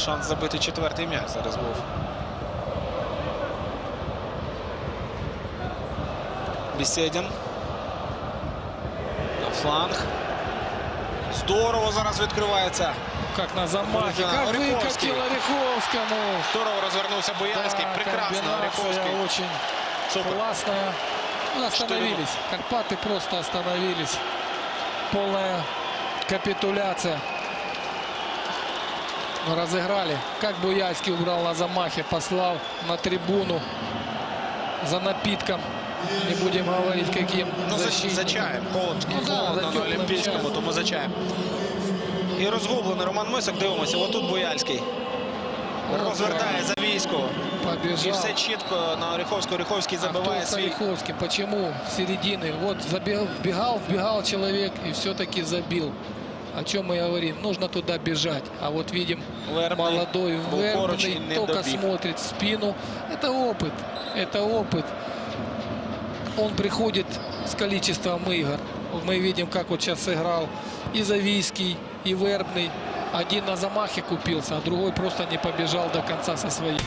шанс забити четвертий м'яч зараз був. Бісєдін. На фланг. Здорово зараз відкривається. Как на замахе, Да, как Ореховский. выкатил Ореховскому. Здорово розвернувся Боянський. Да, Прекрасно. комбинация Ореховський. очень Супер. классная. Ну, Остановились. Карпаты просто остановились. Полная капитуляция. Но разыграли. Как Буяльский убрал на замахе, послал на трибуну за напитком. Не будем говорить, каким Ну, за, защитником. за чаєм. Холодно, Ну, да, холодно за на теплим Олімпійському, чаєм. тому за чаєм. І розгублений Роман Мисок, дивимося. Отут Бояльський. Вот Розвертає за військо. Побежал. І все чітко на Оріховського. Оріховський А забиває кто с свій. Ореховским? Почему с середины? Вот забегал, вбегал, вбегал человек и все-таки забил. О чем мы говорим? Нужно туда бежать. А вот видим Вербний молодой Вербный только добіг. смотрит в спину. Это опыт. Это опыт. Он приходит с количеством игр. Мы видим, как вот сейчас сыграл и Завийский, и Вербный. Один на замахе купился, а другой просто не побежал до конца со своим.